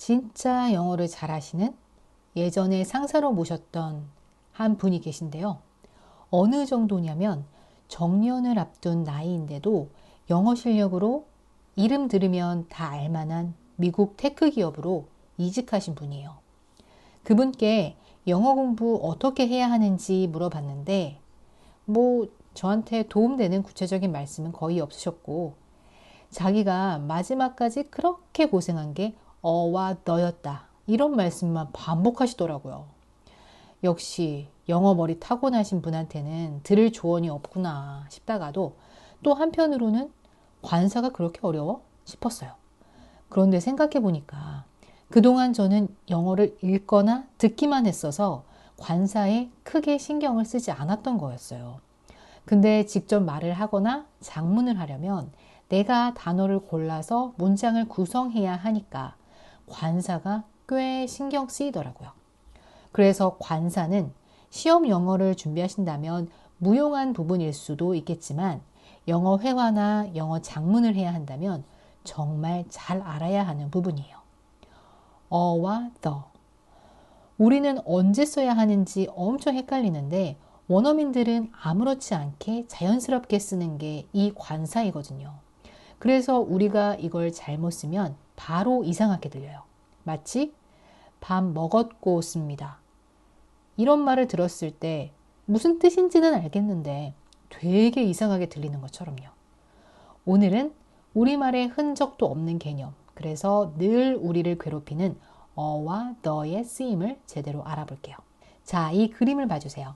진짜 영어를 잘하시는 예전에 상사로 모셨던 한 분이 계신데요. 어느 정도냐면 정년을 앞둔 나이인데도 영어 실력으로 이름 들으면 다 알만한 미국 테크 기업으로 이직하신 분이에요. 그분께 영어 공부 어떻게 해야 하는지 물어봤는데, 뭐, 저한테 도움되는 구체적인 말씀은 거의 없으셨고, 자기가 마지막까지 그렇게 고생한 게 어와 너였다. 이런 말씀만 반복하시더라고요. 역시 영어 머리 타고나신 분한테는 들을 조언이 없구나 싶다가도 또 한편으로는 관사가 그렇게 어려워 싶었어요. 그런데 생각해 보니까 그동안 저는 영어를 읽거나 듣기만 했어서 관사에 크게 신경을 쓰지 않았던 거였어요. 근데 직접 말을 하거나 장문을 하려면 내가 단어를 골라서 문장을 구성해야 하니까 관사가 꽤 신경 쓰이더라고요. 그래서 관사는 시험 영어를 준비하신다면 무용한 부분일 수도 있겠지만 영어 회화나 영어 장문을 해야 한다면 정말 잘 알아야 하는 부분이에요. 어와 the. 우리는 언제 써야 하는지 엄청 헷갈리는데 원어민들은 아무렇지 않게 자연스럽게 쓰는 게 이 관사이거든요. 그래서 우리가 이걸 잘못 쓰면 바로 이상하게 들려요. 마치 밥 먹었고 씁니다. 이런 말을 들었을 때 무슨 뜻인지는 알겠는데 되게 이상하게 들리는 것처럼요. 오늘은 우리말의 흔적도 없는 개념, 그래서 늘 우리를 괴롭히는 어와 너의 쓰임을 제대로 알아볼게요. 자, 이 그림을 봐주세요.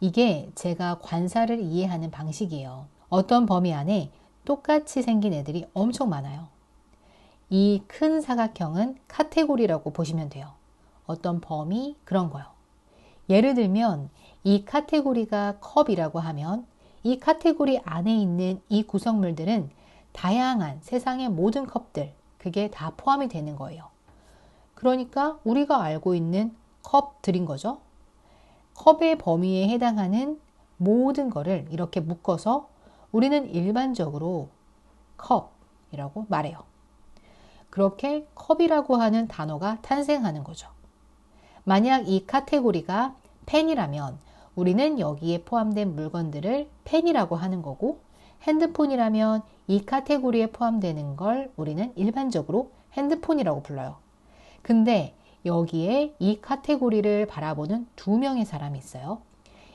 이게 제가 관사를 이해하는 방식이에요. 어떤 범위 안에 똑같이 생긴 애들이 엄청 많아요. 이 큰 사각형은 카테고리라고 보시면 돼요. 어떤 범위 그런 거요. 예를 들면 이 카테고리가 컵이라고 하면 이 카테고리 안에 있는 이 구성물들은 다양한 세상의 모든 컵들 그게 다 포함이 되는 거예요. 그러니까 우리가 알고 있는 컵들인 거죠. 컵의 범위에 해당하는 모든 거를 이렇게 묶어서 우리는 일반적으로 컵이라고 말해요. 그렇게 컵이라고 하는 단어가 탄생하는 거죠. 만약 이 카테고리가 펜이라면 우리는 여기에 포함된 물건들을 펜이라고 하는 거고 핸드폰이라면 이 카테고리에 포함되는 걸 우리는 일반적으로 핸드폰이라고 불러요. 근데 여기에 이 카테고리를 바라보는 두 명의 사람이 있어요.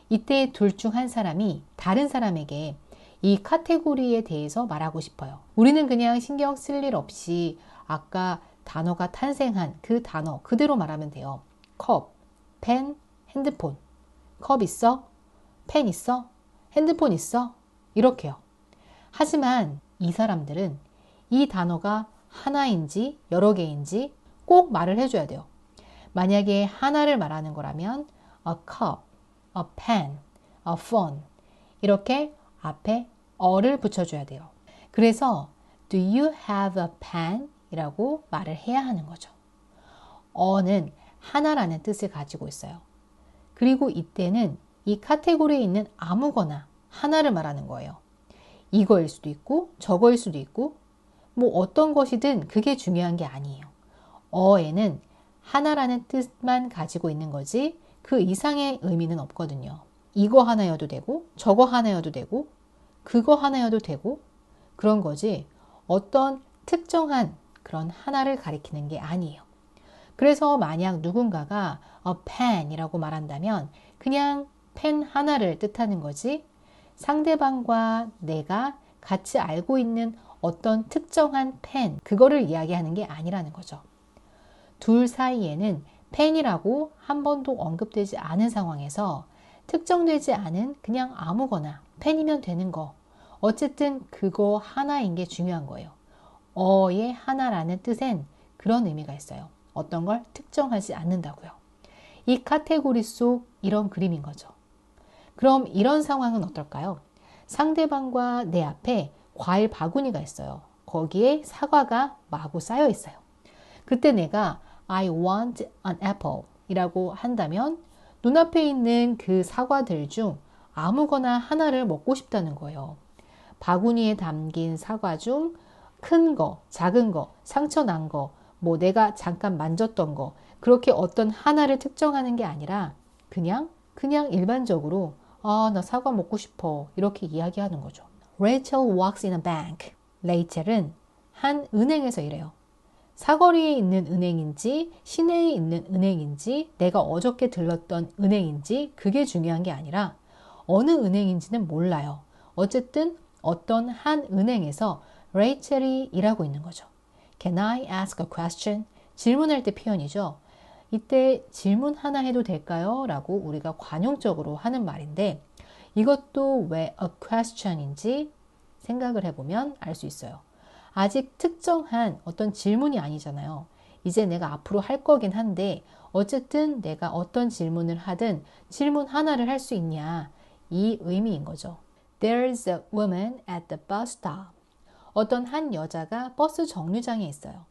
이때 둘 중 한 사람이 다른 사람에게 이 카테고리에 대해서 말하고 싶어요. 우리는 그냥 신경 쓸 일 없이 아까 단어가 탄생한 그 단어 그대로 말하면 돼요. 컵, 펜, 핸드폰. 컵 있어? 펜 있어? 핸드폰 있어? 이렇게요. 하지만 이 사람들은 이 단어가 하나인지 여러 개인지 꼭 말을 해줘야 돼요. 만약에 하나를 말하는 거라면 a cup, a pen, a phone 이렇게 앞에 어를 붙여줘야 돼요. 그래서 do you have a pen? 이라고 말을 해야 하는 거죠. 어는 하나라는 뜻을 가지고 있어요. 그리고 이때는 이 카테고리에 있는 아무거나 하나를 말하는 거예요. 이거일 수도 있고 저거일 수도 있고 뭐 어떤 것이든 그게 중요한 게 아니에요. 어에는 하나라는 뜻만 가지고 있는 거지 그 이상의 의미는 없거든요. 이거 하나여도 되고 저거 하나여도 되고 그거 하나여도 되고 그런 거지 어떤 특정한 그런 하나를 가리키는 게 아니에요. 그래서 만약 누군가가 a pen이라고 말한다면 그냥 펜 하나를 뜻하는 거지 상대방과 내가 같이 알고 있는 어떤 특정한 펜, 그거를 이야기하는 게 아니라는 거죠. 둘 사이에는 펜이라고 한 번도 언급되지 않은 상황에서 특정되지 않은 그냥 아무거나 펜이면 되는 거. 어쨌든 그거 하나인 게 중요한 거예요. 어의 하나라는 뜻엔 그런 의미가 있어요. 어떤 걸 특정하지 않는다고요. 이 카테고리 속 이런 그림인 거죠. 그럼 이런 상황은 어떨까요? 상대방과 내 앞에 과일 바구니가 있어요. 거기에 사과가 마구 쌓여 있어요. 그때 내가 I want an apple 이라고 한다면 눈앞에 있는 그 사과들 중 아무거나 하나를 먹고 싶다는 거예요. 바구니에 담긴 사과 중 큰 거, 작은 거, 상처 난 거, 뭐 내가 잠깐 만졌던 거 그렇게 어떤 하나를 특정하는 게 아니라 그냥 그냥 일반적으로 아, 나 사과 먹고 싶어. 이렇게 이야기하는 거죠. Rachel works in a bank. 레이첼은 한 은행에서 일해요. 사거리에 있는 은행인지 시내에 있는 은행인지 내가 어저께 들렀던 은행인지 그게 중요한 게 아니라 어느 은행인지는 몰라요. 어쨌든 어떤 한 은행에서 레이첼이 일하고 있는 거죠. Can I ask a question? 질문할 때 표현이죠. 이때 질문 하나 해도 될까요? 라고 우리가 관용적으로 하는 말인데 이것도 왜 a question인지 생각을 해보면 알 수 있어요. 아직 특정한 어떤 질문이 아니잖아요. 이제 내가 앞으로 할 거긴 한데 어쨌든 내가 어떤 질문을 하든 질문 하나를 할 수 있냐 이 의미인 거죠. There's a woman at the bus stop. 어떤 한 여자가 버스 정류장에 있어요.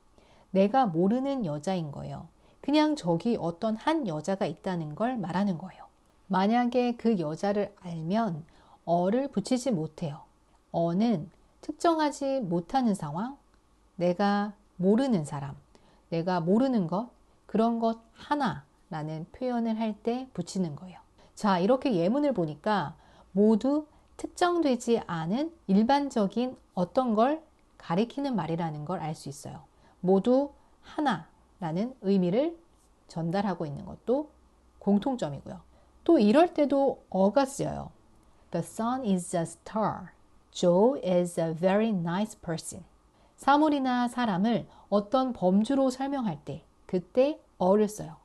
내가 모르는 여자인 거예요. 그냥 저기 어떤 한 여자가 있다는 걸 말하는 거예요. 만약에 그 여자를 알면 어를 붙이지 못해요. 어는 특정하지 못하는 상황, 내가 모르는 사람, 내가 모르는 것, 그런 것 하나라는 표현을 할 때 붙이는 거예요. 자, 이렇게 예문을 보니까 모두 특정되지 않은 일반적인 어떤 걸 가리키는 말이라는 걸 알 수 있어요. 모두 하나, 라는 의미를 전달하고 있는 것도 공통점이고요. 또 이럴 때도 어가 쓰여요. The sun is a star. Joe is a very nice person. 사물이나 사람을 어떤 범주로 설명할 때 그때 어를 써요.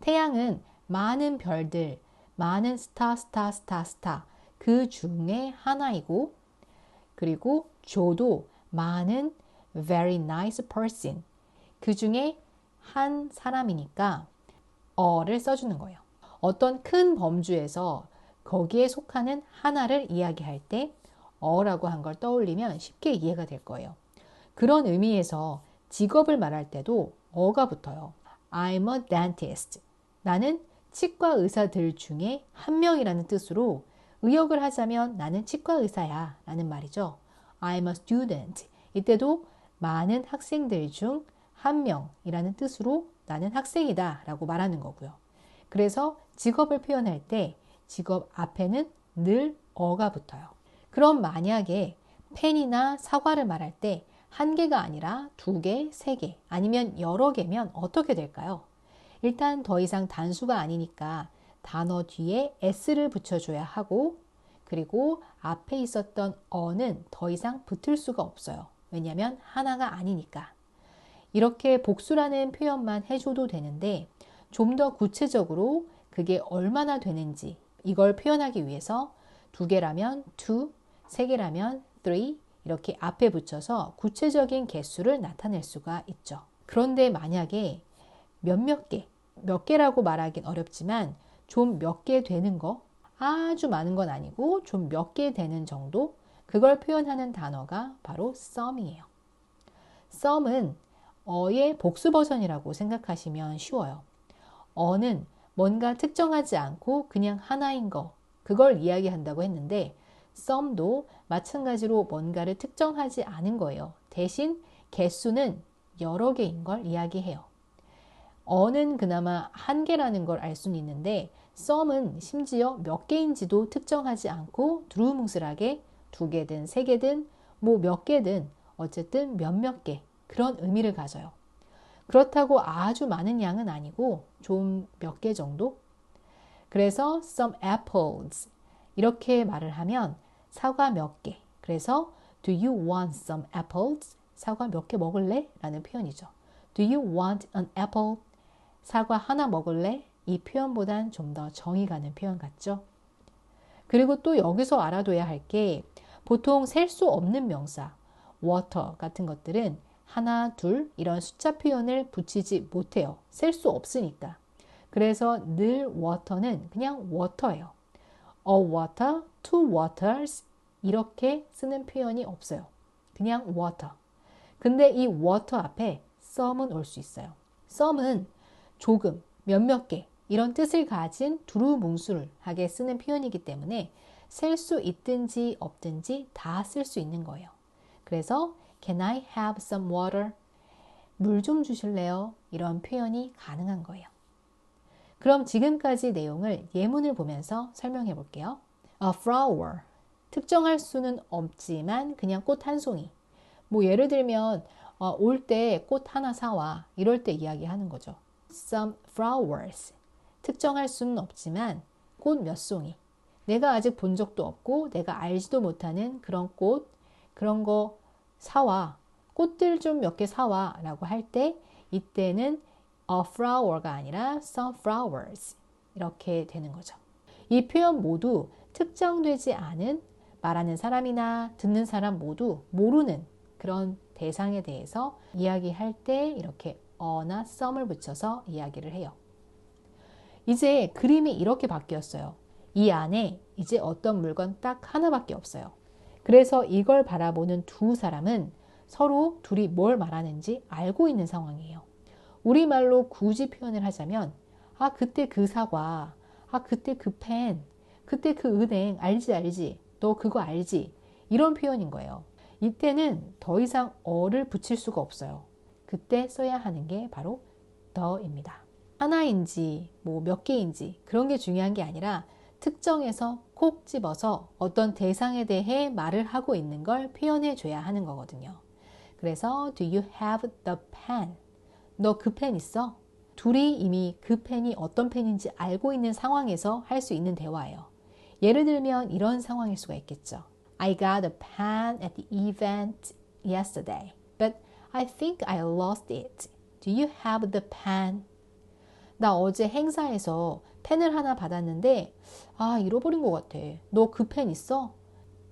태양은 많은 별들, 많은 스타, 스타, 스타, 스타 그 중에 하나이고 그리고 조도 많은 very nice person 그 중에 한 사람이니까 어를 써주는 거예요. 어떤 큰 범주에서 거기에 속하는 하나를 이야기할 때 어라고 한 걸 떠올리면 쉽게 이해가 될 거예요. 그런 의미에서 직업을 말할 때도 어가 붙어요. I'm a dentist. 나는 치과 의사들 중에 한 명이라는 뜻으로 의역을 하자면 나는 치과 의사야 라는 말이죠. I'm a student. 이때도 많은 학생들 중 한 명이라는 뜻으로 나는 학생이다 라고 말하는 거고요. 그래서 직업을 표현할 때 직업 앞에는 늘 어가 붙어요. 그럼 만약에 펜이나 사과를 말할 때 한 개가 아니라 두 개, 세 개, 아니면 여러 개면 어떻게 될까요? 일단 더 이상 단수가 아니니까 단어 뒤에 s를 붙여줘야 하고 그리고 앞에 있었던 어는 더 이상 붙을 수가 없어요. 왜냐하면 하나가 아니니까. 이렇게 복수라는 표현만 해줘도 되는데 좀 더 구체적으로 그게 얼마나 되는지 이걸 표현하기 위해서 두 개라면 two, 세 개라면 three 이렇게 앞에 붙여서 구체적인 개수를 나타낼 수가 있죠. 그런데 만약에 몇몇 개, 몇 개라고 말하긴 어렵지만 좀 몇 개 되는 거 아주 많은 건 아니고 좀 몇 개 되는 정도 그걸 표현하는 단어가 바로 some이에요. some은 어의 복수 버전이라고 생각하시면 쉬워요. 어는 뭔가 특정하지 않고 그냥 하나인 거, 그걸 이야기한다고 했는데 some도 마찬가지로 뭔가를 특정하지 않은 거예요. 대신 개수는 여러 개인 걸 이야기해요. 어는 그나마 한 개라는 걸 알 수는 있는데 some은 심지어 몇 개인지도 특정하지 않고 두루뭉술하게 두 개든 세 개든 뭐 몇 개든 어쨌든 몇몇 개 그런 의미를 가져요. 그렇다고 아주 많은 양은 아니고 좀 몇 개 정도? 그래서 some apples 이렇게 말을 하면 사과 몇 개. 그래서 do you want some apples? 사과 몇 개 먹을래? 라는 표현이죠. do you want an apple? 사과 하나 먹을래? 이 표현보단 좀 더 정이 가는 표현 같죠? 그리고 또 여기서 알아둬야 할 게 보통 셀 수 없는 명사, water 같은 것들은 하나, 둘 이런 숫자 표현을 붙이지 못해요. 셀 수 없으니까. 그래서 늘 water는 그냥 water예요. a water, two waters 이렇게 쓰는 표현이 없어요. 그냥 water. 근데 이 water 앞에 some은 올 수 있어요. some은 조금, 몇몇 개 이런 뜻을 가진 두루뭉술하게 쓰는 표현이기 때문에 셀 수 있든지 없든지 다 쓸 수 있는 거예요. 그래서 Can I have some water? 물 좀 주실래요? 이런 표현이 가능한 거예요. 그럼 지금까지 내용을 예문을 보면서 설명해 볼게요. A flower. 특정할 수는 없지만 그냥 꽃 한 송이. 뭐 예를 들면 어, 올때 꽃 하나 사와 이럴 때 이야기하는 거죠. Some flowers. 특정할 수는 없지만 꽃 몇 송이. 내가 아직 본 적도 없고 내가 알지도 못하는 그런 꽃 그런 거 사와. 꽃들 좀 몇 개 사와 라고 할 때 이때는 a flower가 아니라 some flowers 이렇게 되는 거죠. 이 표현 모두 특정되지 않은 말하는 사람이나 듣는 사람 모두 모르는 그런 대상에 대해서 이야기할 때 이렇게 어나 some을 붙여서 이야기를 해요. 이제 그림이 이렇게 바뀌었어요. 이 안에 이제 어떤 물건 딱 하나밖에 없어요. 그래서 이걸 바라보는 두 사람은 서로 둘이 뭘 말하는지 알고 있는 상황이에요. 우리말로 굳이 표현을 하자면, 아, 그때 그 사과, 아, 그때 그 펜, 그때 그 은행, 알지, 알지, 너 그거 알지. 이런 표현인 거예요. 이때는 더 이상 어를 붙일 수가 없어요. 그때 써야 하는 게 바로 더입니다. 하나인지, 뭐 몇 개인지 그런 게 중요한 게 아니라 특정해서 콕 집어서 어떤 대상에 대해 말을 하고 있는 걸 표현해 줘야 하는 거거든요. 그래서 do you have the pen? 너 그 펜 있어? 둘이 이미 그 펜이 어떤 펜인지 알고 있는 상황에서 할 수 있는 대화예요. 예를 들면 이런 상황일 수가 있겠죠. I got a pen at the event yesterday, but I think I lost it. Do you have the pen? 나 어제 행사에서 펜을 하나 받았는데 아 잃어버린 것 같아. 너 그 펜 있어?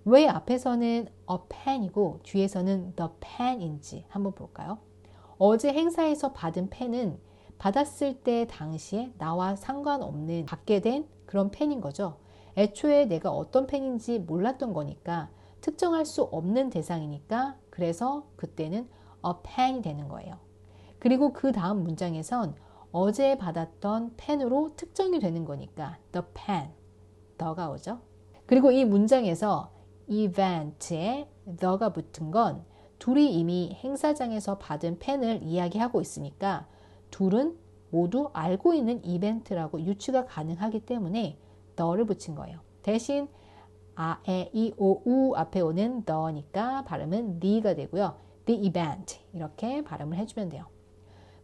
왜 앞에서는 a pen이고 뒤에서는 the pen인지 한번 볼까요? 어제 행사에서 받은 펜은 받았을 때 당시에 나와 상관없는 받게 된 그런 펜인 거죠. 애초에 내가 어떤 펜인지 몰랐던 거니까 특정할 수 없는 대상이니까 그래서 그때는 a pen이 되는 거예요. 그리고 그 다음 문장에선 어제 받았던 펜으로 특정이 되는 거니까 the pen, 더가 오죠. 그리고 이 문장에서 event에 the가 붙은 건 둘이 이미 행사장에서 받은 펜을 이야기하고 있으니까 둘은 모두 알고 있는 이벤트라고 유추가 가능하기 때문에 the를 붙인 거예요. 대신 아, 에, 이, 오, 우 앞에 오는 the니까 발음은 the가 되고요. The event 이렇게 발음을 해주면 돼요.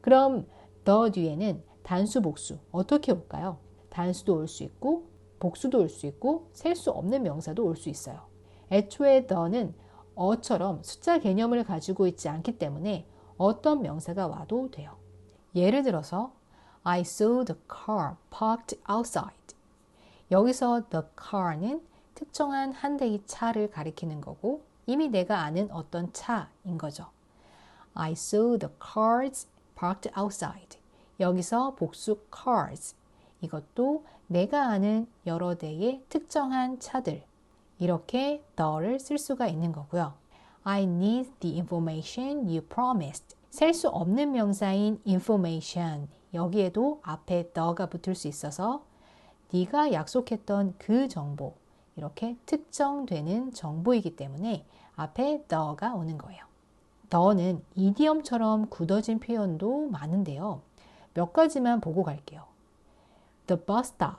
그럼 the 뒤에는 단수, 복수 어떻게 올까요? 단수도 올 수 있고 복수도 올 수 있고 셀 수 없는 명사도 올 수 있어요. 애초에 the는 어처럼 숫자 개념을 가지고 있지 않기 때문에 어떤 명사가 와도 돼요. 예를 들어서 I saw the car parked outside. 여기서 the car는 특정한 한 대의 차를 가리키는 거고 이미 내가 아는 어떤 차인 거죠. I saw the cars parked outside. 여기서 복수 cars. 이것도 내가 아는 여러 대의 특정한 차들. 이렇게 the를 쓸 수가 있는 거고요. I need the information you promised. 셀 수 없는 명사인 information. 여기에도 앞에 the가 붙을 수 있어서 네가 약속했던 그 정보 이렇게 특정되는 정보이기 때문에 앞에 the가 오는 거예요. the는 이디엄처럼 굳어진 표현도 많은데요. 몇 가지만 보고 갈게요. The bus stop.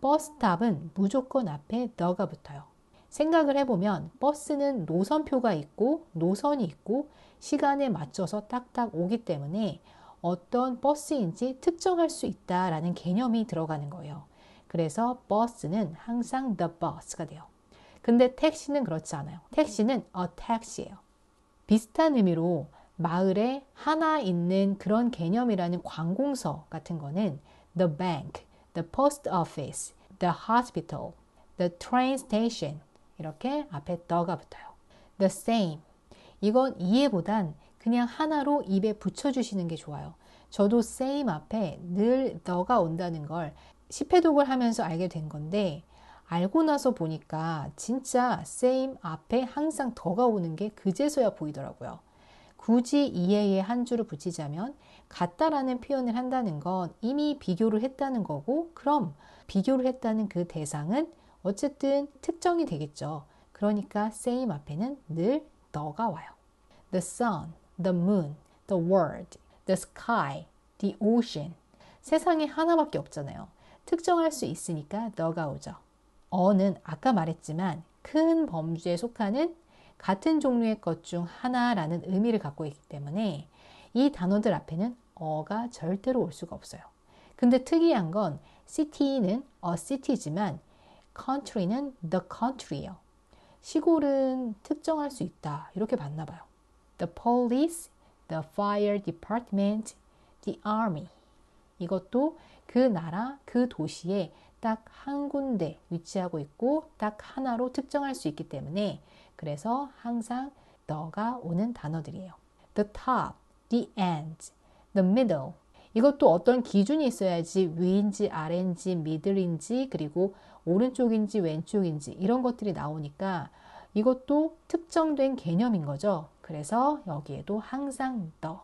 버스 스탑은 무조건 앞에 the가 붙어요. 생각을 해보면 버스는 노선표가 있고 노선이 있고 시간에 맞춰서 딱딱 오기 때문에 어떤 버스인지 특정할 수 있다라는 개념이 들어가는 거예요. 그래서 버스는 항상 the bus가 돼요. 근데 택시는 그렇지 않아요. 택시는 a taxi예요. 비슷한 의미로 마을에 하나 있는 그런 개념이라는 관공서 같은 거는 the bank, the post office, the hospital, the train station 이렇게 앞에 the가 붙어요. the same 이건 이해보단 그냥 하나로 입에 붙여주시는 게 좋아요. 저도 same 앞에 늘 the가 온다는 걸 10회독을 하면서 알게 된 건데 알고 나서 보니까 진짜 same 앞에 항상 더가 오는 게 그제서야 보이더라고요. 굳이 이해에 한 줄을 붙이자면 같다라는 표현을 한다는 건 이미 비교를 했다는 거고 그럼 비교를 했다는 그 대상은 어쨌든 특정이 되겠죠. 그러니까 same 앞에는 늘 the가 와요. The sun, the moon, the world, the sky, the ocean. 세상에 하나밖에 없잖아요. 특정할 수 있으니까 너가 오죠. 어는 아까 말했지만 큰 범주에 속하는 같은 종류의 것 중 하나라는 의미를 갖고 있기 때문에 이 단어들 앞에는 어가 절대로 올 수가 없어요. 근데 특이한 건 city는 a city지만 country는 the country예요. 시골은 특정할 수 있다. 이렇게 봤나 봐요. The police, the fire department, the army. 이것도 그 나라, 그 도시에 딱 한 군데 위치하고 있고 딱 하나로 특정할 수 있기 때문에 그래서 항상 너가 오는 단어들이에요. The top, the end, the middle. 이것도 어떤 기준이 있어야지 위인지 아래인지 미들인지 그리고 오른쪽인지 왼쪽인지 이런 것들이 나오니까 이것도 특정된 개념인 거죠. 그래서 여기에도 항상 the.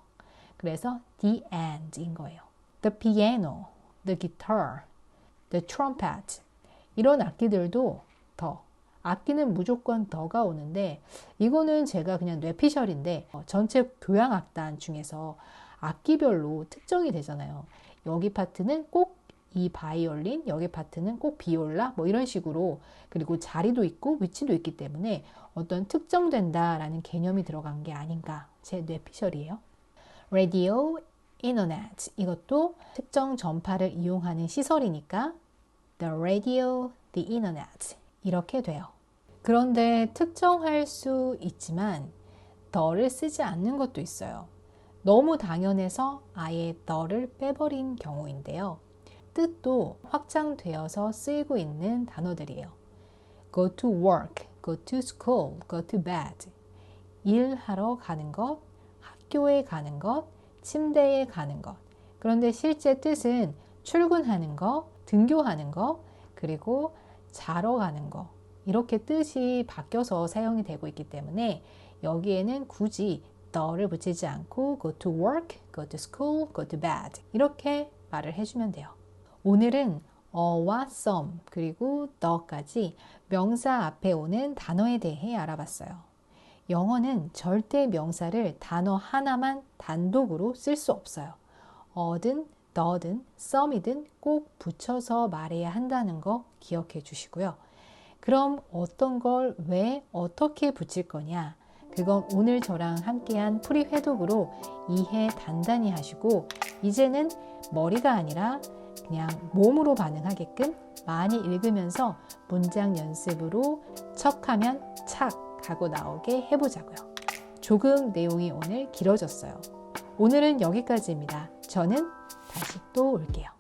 그래서 the end인 거예요. The piano, the guitar, the trumpet. 이런 악기들도 더. 악기는 무조건 더가 오는데 이거는 제가 그냥 뇌피셜인데 어, 전체 교향악단 중에서 악기별로 특정이 되잖아요. 여기 파트는 꼭 이 바이올린, 여기 파트는 꼭 비올라, 뭐 이런 식으로 그리고 자리도 있고 위치도 있기 때문에 어떤 특정된다라는 개념이 들어간 게 아닌가 제 뇌피셜이에요. 라디오, 인터넷 이것도 특정 전파를 이용하는 시설이니까 the radio, the internet 이렇게 돼요. 그런데 특정할 수 있지만 더를 쓰지 않는 것도 있어요. 너무 당연해서 아예 더를 빼버린 경우인데요. 뜻도 확장되어서 쓰이고 있는 단어들이에요. go to work, go to school, go to bed. 일하러 가는 것, 학교에 가는 것, 침대에 가는 것. 그런데 실제 뜻은 출근하는 것, 등교하는 것, 그리고 자러 가는 것. 이렇게 뜻이 바뀌어서 사용이 되고 있기 때문에 여기에는 굳이 the를 붙이지 않고 go to work, go to school, go to bed 이렇게 말을 해주면 돼요. 오늘은 어와 some 그리고 the까지 명사 앞에 오는 단어에 대해 알아봤어요. 영어는 절대 명사를 단어 하나만 단독으로 쓸 수 없어요. 어든 the든 some이든 꼭 붙여서 말해야 한다는 거 기억해 주시고요. 그럼 어떤 걸 왜 어떻게 붙일 거냐? 그건 오늘 저랑 함께한 프리 회독으로 이해 단단히 하시고 이제는 머리가 아니라 그냥 몸으로 반응하게끔 많이 읽으면서 문장 연습으로 척하면 착 하고 나오게 해보자고요. 조금 내용이 오늘 길어졌어요. 오늘은 여기까지입니다. 저는 다시 또 올게요.